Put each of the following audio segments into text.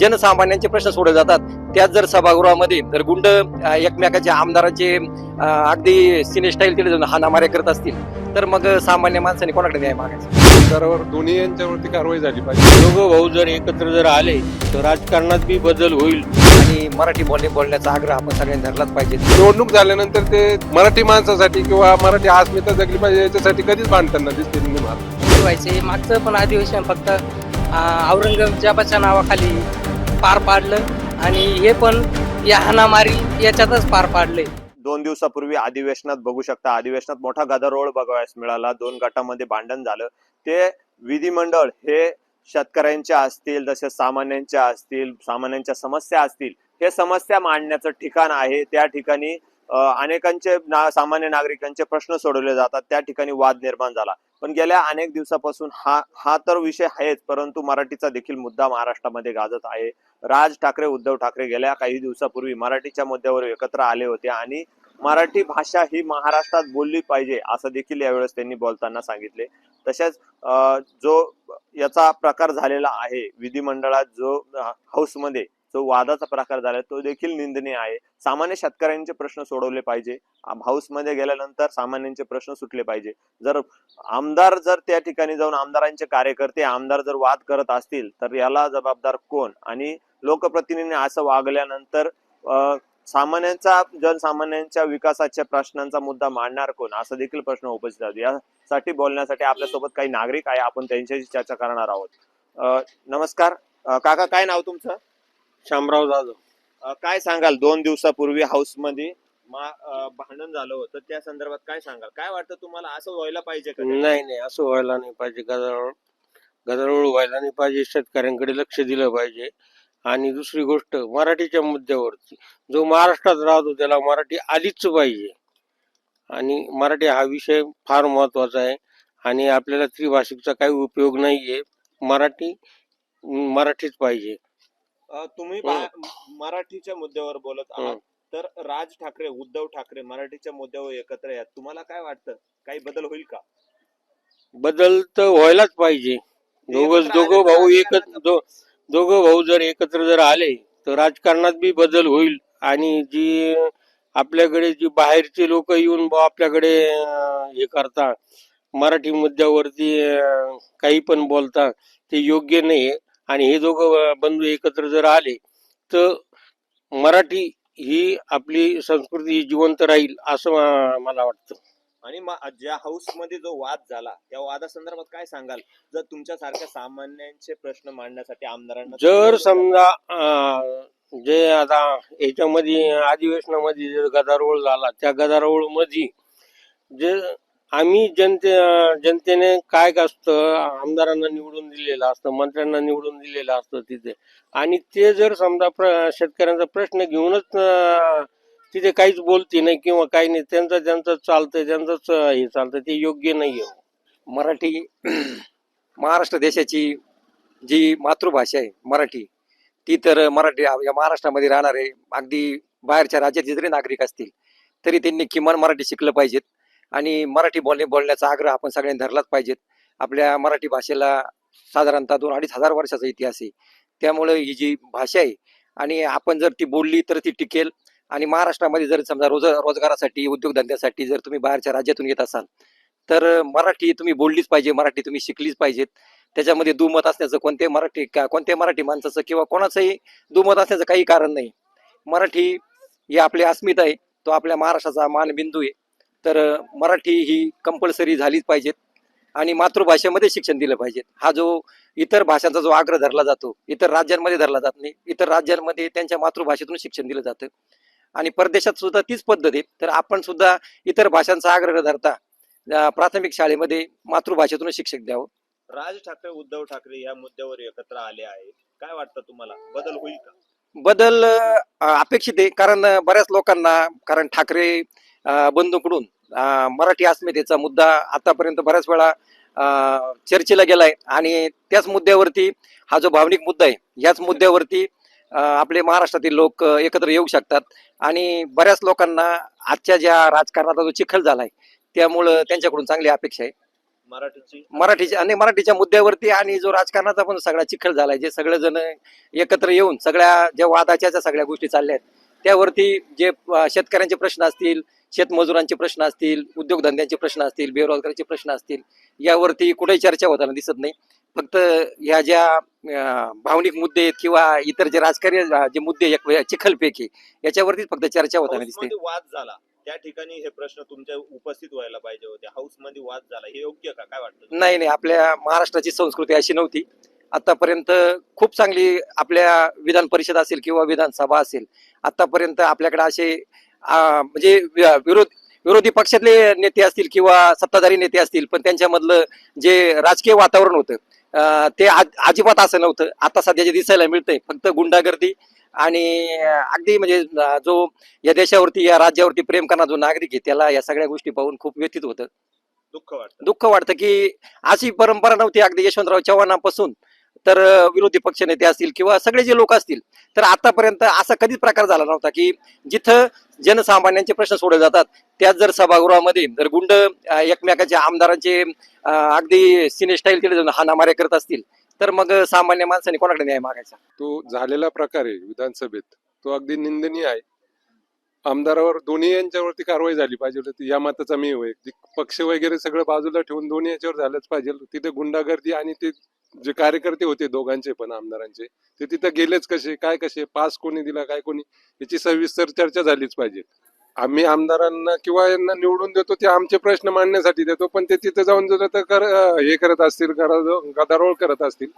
जनसामान्यांचे प्रश्न सोडले जातात. त्याच जर सभागृहामध्ये जर गुंड एकमेकाच्या आमदारांचे अगदी सिने स्टाईल केले जाऊन हाणामाऱ्या करत असतील तर मग सामान्य माणसाने कोणाकडे न्याय मागायचा? आमदारावर दोन्ही यांच्यावरती कारवाई झाली पाहिजे. दोघं भाऊ जर एकत्र जर आले तर राजकारणात बी बदल होईल. आणि मराठी बोलणे बोलण्याचा आग्रह आपण सगळ्यांनी धरलाच पाहिजे. निवडणूक झाल्यानंतर ते मराठी माणसासाठी किंवा मराठी अस्मिता जगली पाहिजे याच्यासाठी कधीच भांडताना दिसते मला. मागचं पण अधिवेशन फक्त औरंगजेबाच्या नावाखाली पार पाडलं आणि हे पण या हानामारी याच्यातच पार पाडले. दोन दिवसापूर्वी अधिवेशनात बघू शकता अधिवेशनात मोठा गदारोळ बघावयास मिळाला. दोन गटामध्ये भांडण झालं. ते विधिमंडळ हे शेतकऱ्यांच्या असतील तसेच सामान्यांच्या असतील सामान्यांच्या समस्या असतील हे समस्या मांडण्याचं ठिकाण आहे. त्या ठिकाणी अनेकांचे ना सामान्य नागरिकांचे प्रश्न सोडवले जातात. त्या ठिकाणी वाद निर्माण झाला. पण गेल्या अनेक दिवसापासून हा हा तर विषय आहेच परंतु मराठीचा देखील मुद्दा महाराष्ट्रामध्ये गाजत आहे. राज ठाकरे उद्धव ठाकरे गेल्या काही दिवसापूर्वी मराठीच्या मुद्द्यावर एकत्र आले होते आणि मराठी भाषा ही महाराष्ट्रात बोलली पाहिजे असं देखील यावेळेस त्यांनी बोलताना सांगितले. तसेच जो याचा प्रकार झालेला आहे विधिमंडळात जो हाऊसमध्ये जो वादाचा प्रकार झाला तो देखील निंदनीय आहे. सामान्य शेतकऱ्यांचे प्रश्न सोडवले पाहिजे. हाऊसमध्ये गेल्यानंतर सामान्यांचे प्रश्न सुटले पाहिजे. जर आमदार जर त्या ठिकाणी जाऊन आमदारांचे कार्यकर्ते आमदार जर वाद करत असतील तर याला जबाबदार कोण? आणि लोकप्रतिनिधीने असं वागल्यानंतर सामान्यांचा जनसामान्यांच्या विकासाच्या प्रश्नांचा मुद्दा मांडणार कोण? असा देखील प्रश्न उपस्थित आहे. यासाठी बोलण्यासाठी आपल्यासोबत काही नागरिक आहे. आपण त्यांच्याशी चर्चा करणार आहोत. अं, नमस्कार. काका काय नाव तुमचं? शामराव जाधव. काय सांगाल? दोन दिवसापूर्वी हाऊसमध्ये मा- भांडण झालं होतं. त्या संदर्भात काय सांगाल? काय वाटतं तुम्हाला? असं व्हायला पाहिजे का? नाही नाही. असं व्हायला नाही पाहिजे. गदारोळ गदारोळ व्हायला नाही पाहिजे. शेतकऱ्यांकडे लक्ष दिलं पाहिजे. आणि दुसरी गोष्ट मराठीच्या मुद्द्यावरती. जो महाराष्ट्रात राहतो त्याला मराठी आलीच पाहिजे. आणि मराठी हा विषय फार महत्त्वाचा आहे. आणि आपल्याला त्रिभाषिकचा काही उपयोग नाही आहे मराठी मराठीच पाहिजे. अ, तुम्ही बा- मराठीच्या मुद्द्यावर बोलत आहात. तर राज ठाकरे उद्धव ठाकरे मराठीच्या मुद्द्यावर एकत्र आहेत तुम्हाला काय वाटतं? काही बदल होईल का? बदल तर व्हायलाच पाहिजे. दोघं एकत्र दोघं आले तर भाऊ एकत्र दोघं भाऊ जर एकत्र जर आले तर राजकारणात बी बदल होईल. आणि जी आपल्याकडे जी बाहेरचे लोक येऊन बा आपल्याकडे अं, हे करता मराठी मुद्द्यावरती अं, काही पण बोलता ते योग्य नाही आणि हे दोघं बंधू एकत्र जर आले तर मराठी ही आपली संस्कृती जिवंत राहील असं मला वाटतं. आणि ज्या हाऊसमध्ये जो वाद झाला त्या वादासंदर्भात काय सांगाल? जर तुमच्यासारख्या सामान्यांचे प्रश्न मांडण्यासाठी आमदारांना जर समजा जे आता याच्यामध्ये अधिवेशनामध्ये जे गदारोळ झाला त्या गदारोळमध्ये जे आम्ही जनते जनतेने काय असतं आमदारांना निवडून दिलेलं असतं मंत्र्यांना निवडून दिलेलं असतं तिथे. आणि ते जर समजा प्र शेतकऱ्यांचा प्रश्न घेऊनच तिथे काहीच बोलते नाही किंवा काही नाही त्यांचं ज्यांचं चालतंय त्यांचंच हे चालतं ते योग्य नाही आहे मराठी महाराष्ट्र देशाची जी मातृभाषा आहे मराठी ती तर मराठी या महाराष्ट्रामध्ये राहणारे अगदी बाहेरच्या राज्याचे जरी नागरिक असतील तरी त्यांनी किमान मराठी शिकलं पाहिजेत. आणि मराठी बोलणे बोलण्याचा आग्रह आपण सगळ्यांनी धरलाच पाहिजेत. आपल्या मराठी भाषेला साधारणतः दोन अडीच हजार वर्षाचा इतिहास आहे. त्यामुळे ही जी भाषा आहे आणि आपण जर ती बोलली तर ती टिकेल. आणि महाराष्ट्रामध्ये जर समजा रोज रोजगारासाठी उद्योगधंद्यासाठी जर तुम्ही बाहेरच्या राज्यातून येत असाल तर मराठी तुम्ही बोललीच पाहिजे मराठी तुम्ही शिकलीच पाहिजेत. त्याच्यामध्ये दुमत असण्याचं कोणत्याही मराठी का कोणत्या मराठी माणसाचं किंवा कोणाचंही दुमत असण्याचं काही कारण नाही. मराठी ही आपली अस्मिता आहे. तो आपल्या महाराष्ट्राचा मानबिंदू आहे. तर मराठी ही कंपल्सरी झालीच पाहिजेत आणि मातृभाषेमध्ये शिक्षण दिलं पाहिजे हा जो इतर भाषांचा जो आग्रह धरला जातो इतर राज्यांमध्ये धरला जात नाही इतर राज्यांमध्ये त्यांच्या मातृभाषेतून शिक्षण दिलं जातं आणि परदेशात सुद्धा तीच पद्धत आहे. तर आपण सुद्धा इतर भाषांचा आग्रह धरता प्राथमिक शाळेमध्ये मातृभाषेतून शिक्षक द्यावं. राज ठाकरे उद्धव ठाकरे या मुद्द्यावर एकत्र आले आहेत. काय वाटतं तुम्हाला? बदल होईल का? बदल अपेक्षित आहे. कारण बऱ्याच लोकांना कारण ठाकरे बंधूकडून मराठी अस्मितेचा मुद्दा आतापर्यंत बऱ्याच वेळा चर्चेला गेलाय आणि त्याच मुद्द्यावरती हा जो भावनिक मुद्दा आहे याच मुद्द्यावरती आपले महाराष्ट्रातील लोक एकत्र येऊ शकतात. आणि बऱ्याच लोकांना आजच्या ज्या राजकारणाचा जो चिखल झालाय त्यामुळं त्यांच्याकडून चांगली अपेक्षा आहे. मराठीची? मराठीच्या आणि मराठीच्या मुद्द्यावरती आणि जो राजकारणाचा पण सगळा चिखल झालाय जे सगळे जण एकत्र येऊन सगळ्या ज्या वादाच्या ज्या सगळ्या गोष्टी चालल्या आहेत त्यावरती जे शेतकऱ्यांचे प्रश्न असतील शेतमजुरांचे प्रश्न असतील उद्योगधंद्यांचे प्रश्न असतील बेरोजगारीचे प्रश्न असतील यावरती कुठेही चर्चा होताना दिसत नाही. फक्त ह्या ज्या भावनिक मुद्दे आहेत किंवा इतर जे राजकीय जे मुद्दे चिखलपैकी याच्यावरतीच फक्त चर्चा होताना दिसते. वाद झाला. त्या ठिकाणी हे प्रश्न तुमच्या उपस्थित व्हायला पाहिजे होते. हाऊसमध्ये वाद झाला. हे योग्य का? काय वाटतं नाही नाही. आपल्या महाराष्ट्राची संस्कृती अशी नव्हती. आतापर्यंत खूप चांगली आपल्या विधान परिषद असेल किंवा विधानसभा असेल आतापर्यंत आपल्याकडे असे म्हणजे विरोध विरोधी पक्षातले नेते असतील किंवा सत्ताधारी नेते असतील पण त्यांच्यामधलं जे राजकीय वातावरण होतं ते आज- अजिबात असं नव्हतं. आता सध्या जे दिसायला मिळतंय फक्त गुंडागर्दी आणि अगदी म्हणजे जो या देशावरती या राज्यावरती प्रेम करणारा जो नागरिक आहे त्याला या सगळ्या गोष्टी पाहून खूप व्यथित होतं. दुःख वाटतं. दुःख वाटतं की अशी परंपरा नव्हती अगदी यशवंतराव चव्हाणांपासून. तर विरोधी विरोधी पक्षनेते असतील किंवा सगळे जे लोक असतील तर आतापर्यंत असा कधीच प्रकार झाला नव्हता की जिथं जनसामान्यांचे प्रश्न सोडले जातात त्याच जर सभागृहामध्ये जर गुंड एकमेकांचे एकमेकाच्या आमदारांचे अगदी सिने स्टाईल तिथे जाऊन हाणामाऱ्या करत असतील तर मग सामान्य माणसाने कोणाकडे न्याय मागायचा? तो झालेला प्रकार आहे विधानसभेत. तो अगदी निंदनीय आहे. आमदारावर दोन्ही यांच्यावरती कारवाई झाली पाहिजे होती. या मताचा मी पक्ष वगैरे सगळं बाजूला ठेवून दोन्ही याच्यावर झालंच पाहिजे. तिथे गुंडागर्दी आणि ते जे कार्यकर्ते होते दोघांचे पण आमदारांचे ते तिथं गेलेच कसे काय कसे पास कोणी दिला काय कोणी याची सविस्तर चर्चा झालीच पाहिजे. आम्ही आमदारांना किंवा यांना निवडून देतो ते आमचे प्रश्न मांडण्यासाठी देतो पण ते तिथे जाऊन जर तर कर हे करत असतील गदा- गदारोळ करत असतील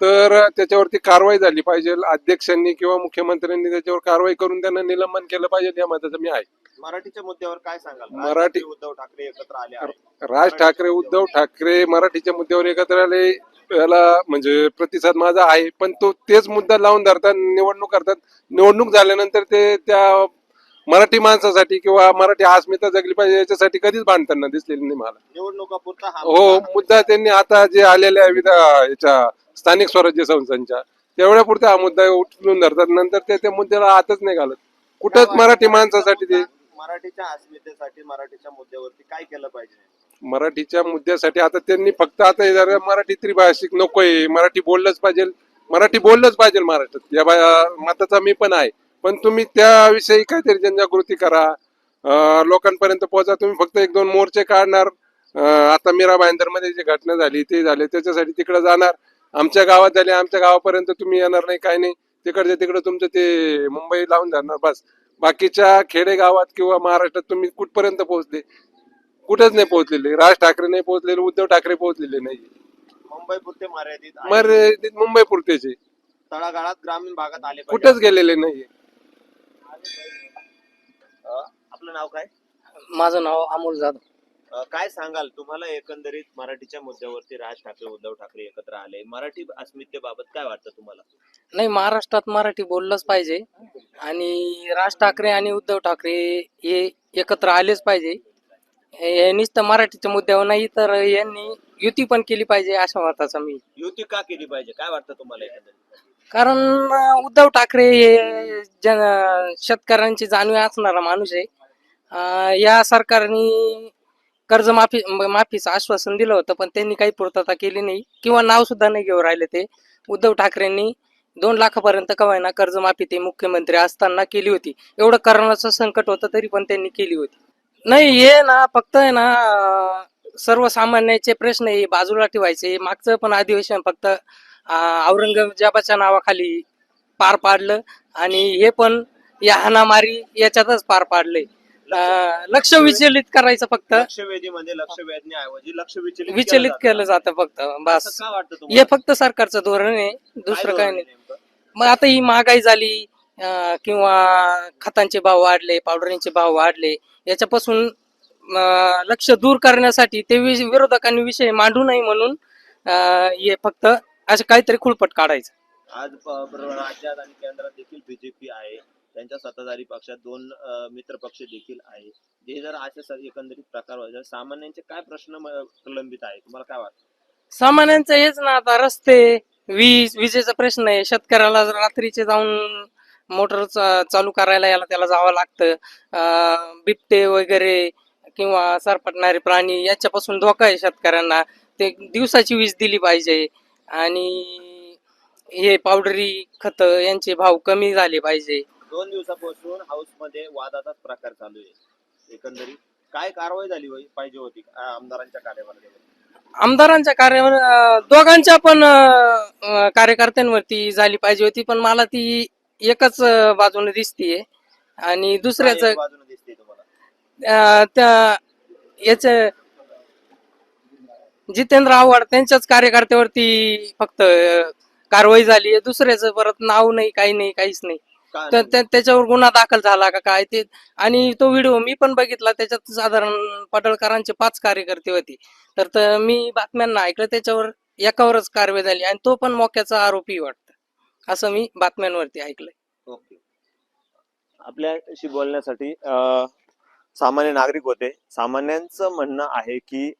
तर त्याच्यावरती कारवाई झाली पाहिजे. अध्यक्षांनी किंवा मुख्यमंत्र्यांनी त्याच्यावर कारवाई करून त्यांना निलंबन केलं पाहिजे या मताचं मी आहे. मराठीच्या मुद्द्यावर काय सांगाल? मराठी- उद्धव ठाकरे एकत्र आले राज ठाकरे उद्धव ठाकरे मराठीच्या मुद्द्यावर एकत्र आले. याला म्हणजे प्रतिसाद माझा आहे. पण तो तेच मुद्दा लावून धरतात निवडणूक करतात. निवडणूक झाल्यानंतर ते त्या मराठी माणसासाठी किंवा मराठी अस्मिता जगली पाहिजे याच्यासाठी कधीच भांडताना दिसलेली नाही मला. निवडणुकापुरता हा मुद्दा. मुद्दा त्यांनी आता जे आलेल्या विधा याच्या स्थानिक स्वराज्य संस्थांच्या तेवढ्या पुरता हा मुद्दा उचलून धरतात. नंतर ते त्या मुद्द्याला हातच नाही घालत. कुठंच मराठी माणसासाठी ते मराठीच्या अस्मितेसाठी मराठीच्या मुद्द्यावरती काय केलं पाहिजे? मराठीच्या मुद्द्यासाठी आता त्यांनी फक्त आता जरा मराठी त्रिभाषिक नकोय. मराठी बोललंच पाहिजे. मराठी बोललंच पाहिजे महाराष्ट्रात. या बा- मताचा मी पण आहे. पण तुम्ही त्याविषयी काहीतरी जनजागृती करा. लोकांपर्यंत पोहोचा. तुम्ही फक्त एक दोन मोर्चे काढणार. आता मीरा भाईंदरमध्ये जी घटना झाली ते झाले. त्याच्यासाठी तिकडे जाणार. आमच्या गावात झाले. आमच्या गावापर्यंत तुम्ही येणार नाही काय नाही. तिकडच्या तिकडे तुमचं ते मुंबई लावून जाणार. बस. बाकीच्या खेडे गावात किंवा महाराष्ट्रात तुम्ही कुठपर्यंत पोहोचले? कुठेच नाही पोहोचलेले. राज ठाकरे नाही पोहोचलेले उद्धव ठाकरे पोहोचलेले नाही. मुंबई पुरते मर्यादित आहे. मर मुंबई पुरतेचे. तळागाळात ग्रामीण भागात आले पाहिजे. कुठेच गेलेले नाही अं, आपलं नाव काय? माझं नाव अमोल जाधव. अं, काय सांगाल? तुम्हाला एकंदरीत मराठीच्या मुद्द्यावरती राज ठाकरे उद्धव ठाकरे एकत्र आले. मराठी अस्मितेबाबत काय वाटतं तुम्हाला? नाही महाराष्ट्रात मराठी बोललंच पाहिजे. आणि राज ठाकरे आणि उद्धव ठाकरे हे एकत्र आलेच पाहिजे. हे नुसतं मराठीच्या मुद्द्यावर नाही तर यांनी युती पण केली पाहिजे अशा मताचा मी. युती का केली पाहिजे? काय वाटतं तुम्हाला एकंदरीत कारण अं, उद्धव ठाकरे हे जन शेतकऱ्यांची जाणीव असणारा माणूस आहे. अं, या सरकारने कर्जमाफी म- माफीचं आश्वासन दिलं होतं पण त्यांनी काही पूर्तता केली नाही. किंवा नाव सुद्धा नाही घेऊन राहिले ते. उद्धव ठाकरेंनी दोन लाखापर्यंत कवायना कर्जमाफी ते मुख्यमंत्री असताना केली होती. एवढं करण्याचं संकट होतं तरी पण त्यांनी केली होती. नाही हे ना फक्त आहे ना सर्वसामान्याचे प्रश्न हे बाजूला ठेवायचे. मागचं पण अधिवेशन फक्त औरंगजेबाच्या नावाखाली पार पाडलं आणि हे पण या हाणामारी याच्यातच पार पाडलंय अं, लक्ष विचलित करायचं फक्त. लक्षवेधीमध्ये लक्ष वेधण्याऐवजी लक्ष विचलित विचलित. केलं जातं फक्त बस. वाटतं हे फक्त सरकारचं धोरण आहे काय दुसरं आहे नाही? मग आता ही महागाई झाली किंवा खतांचे भाव वाढले पावडरींचे भाव वाढले याच्यापासून लक्ष दूर करण्यासाठी ते विरोधकांनी विषय मांडू नये म्हणून हे फक्त असं काहीतरी खुळपट काढायचं. आज राज्यात आणि केंद्रात देखील बीजेपी आहे. त्यांच्या सत्ताधारी पक्षात दोन मित्र पक्ष देखील आहे. जे जर असे एकंदरीत प्रकार व्हायचे सामान्यांचे काय प्रश्न प्रलंबित आहे? तुम्हाला काय वाटतं? सामान्यांचं हेच ना आता रस्ते वीज विजेचा प्रश्न आहे. शेतकऱ्याला रात्रीचे जाऊन मोटर चालू करायला याला त्याला जावं लागतं. बिबटे वगैरे किंवा सरपटणारे प्राणी याच्यापासून धोका आहे शेतकऱ्यांना. ते दिवसाची वीज दिली पाहिजे. आणि हे पावडरी खत यांचे भाव कमी झाले पाहिजे. दोन दिवसापासून हाऊसमध्ये वादाचाच प्रकार चालू आहे. एकंदरीत काय कारवाई झाली पाहिजे होती आमदारांच्या कार्यकाळामध्ये आमदारांच्या कार्यावर दोघांच्या पण कार्यकर्त्यांवरती झाली पाहिजे होती पण मला ती एकच बाजूने दिसतीये. आणि दुसऱ्याच काय एक बाजूने दिसते तुम्हाला? अं, त्या याच जितेंद्र आव्हाड त्यांच्याच कार्यकर्त्यावरती फक्त अं, कारवाई झाली आहे. दुसऱ्याचं परत नाव नाही काही नाही काहीच नाही. का तर त्या- त्याच्यावर गुन्हा दाखल झाला का काय ते आणि तो व्हिडिओ मी पण बघितला. त्याच्यात साधारण पडळकरांचे पाच कार्यकर्ते होते. तर त- मी बातम्यांना ऐकलं. त्याच्यावर एकावरच कारवाई झाली. आणि तो पण मोक्याचा आरोपी वाटतं. असं मी बातम्यांवरती ऐकलंय. ओके. आपल्याशी बोलण्यासाठी सामान्य नागरिक होते. सामान्यांचं म्हणणं आहे की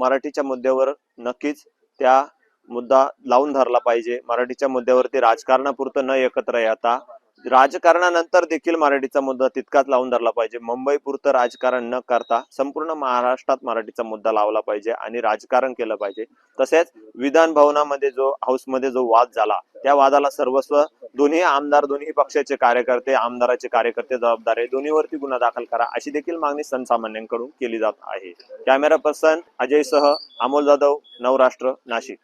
मराठीच्या मुद्द्यावर नक्कीच त्या मुद्दा लावून धरला पाहिजे. मराठीच्या मुद्द्यावरती राजकारणापुरतं न एकत्र येता राजकारणानंतर देखील मराठीचा मुद्दा तितकाच लावून धरला पाहिजे. मुंबई पुरतं राजकारण न करता संपूर्ण महाराष्ट्रात मराठीचा मुद्दा लावला पाहिजे आणि राजकारण केलं पाहिजे. तसेच विधान भवनामध्ये जो हाऊसमध्ये जो वाद झाला त्या वादाला सर्वस्व. दोन्ही आमदार दोन्ही पक्षाचे कार्यकर्ते आमदाराचे कार्यकर्ते जबाबदार आहे. दोन्हीवरती गुन्हा दाखल करा. अशी देखील मागणी सर्वसामान्यांकडून केली जात आहे. कॅमेरा पर्सन अजय सह अमोल जाधव नवराष्ट्र नाशिक.